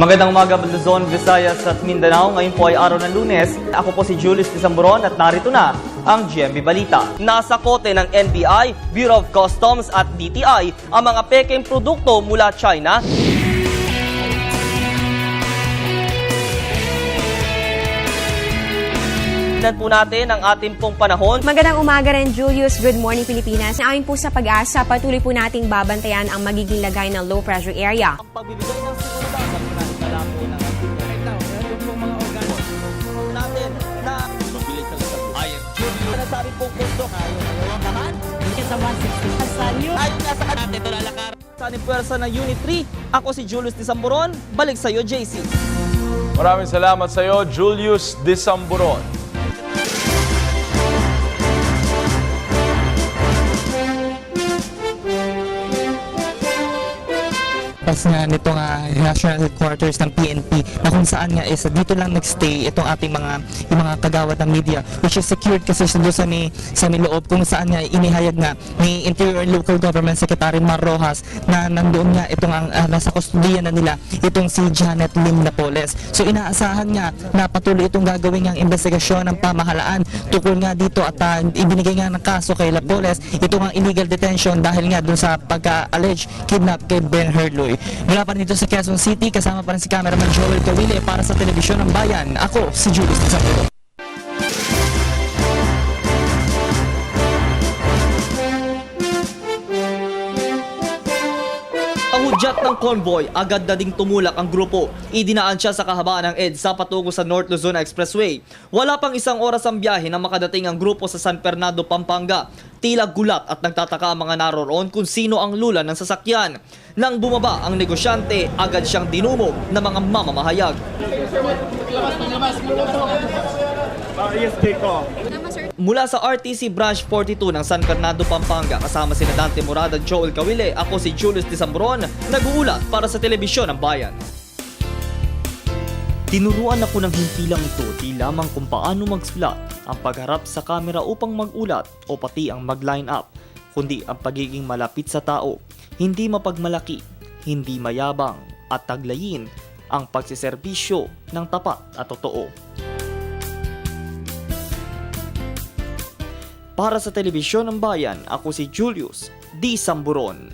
Magandang umaga, Luzon, Visayas at Mindanao. Ngayon po ay araw ng lunes. Ako po si Julius Tisamburon at narito na ang GMB Balita. Nasa kote ng NBI, Bureau of Customs at DTI ang mga peking produkto mula China Tingnan po natin ang ating pong panahon. Magandang umaga rin, Julius. Good morning, Pilipinas. Ayon po sa pag-asa, patuloy po nating babantayan ang magiging lagay ng low pressure area. Ang pagbibigay ng seguridad sa mga ikalako ng Julio. Nasabi pong pundo. Ayaw naman. sa 160 Pasanyo. Ayon nga sa kanate, ito lalakar. Sa pwersa ng Unit 3, ako si Julius Tisamburon. Balik sa iyo, JC. Maraming salamat sa iyo, Julius Disamburon. Pas nga nito nga national headquarters ng PNP na kung saan nga is dito lang nagstay itong ating mga yung mga kagawad ng media which is secured kasi doon sa may sa may loob kung saan nga inihayag nga ni Interior and Local Government Secretary Mar Rojas na nandoon nga itong ang ah, nasa kustodiya na nila itong si Janet Lim Napoles. So inaasahan nga na patuloy itong gagawin ng investigasyon ng pamahalaan tukol nga dito at ah, ibinigay nga ng kaso kay Napoles ito nga illegal detention dahil nga dun sa pagka-allege kidnap kay Ben Herloy. Mula pa rin dito sa Quezon City, kasama pa rin si cameraman Joel Cawile para sa Telebisyon ng Bayan. Ako, si Julius Desapuro. Hudyat ng convoy, agad na ding tumulak ang grupo. Idinaan siya sa kahabaan ng EDSA patungo sa North Luzon Expressway. Wala pang isang oras ang biyahe nang makadating ang grupo sa San Fernando, Pampanga. Tila gulat at nagtataka ang mga naroroon kung sino ang lula ng sasakyan. Nang bumaba ang negosyante, agad siyang dinumog ng mga mamamahayag. Mula sa RTC Branch 42 ng San Fernando, Pampanga, kasama si Dante Morada at Joel Cawile, ako si Julius Tisambron, nag-uulat para sa Telebisyon ng Bayan. Tinuruan ako ng himpilang ito di lamang kung paano magsulat, ang pagharap sa kamera upang magulat o pati ang mag-line up, kundi ang pagiging malapit sa tao, hindi mapagmalaki, hindi mayabang, at taglayin ang pagsiservisyo ng tapat at totoo. Para sa Telebisyon ng Bayan, ako si Julius D. Samburon.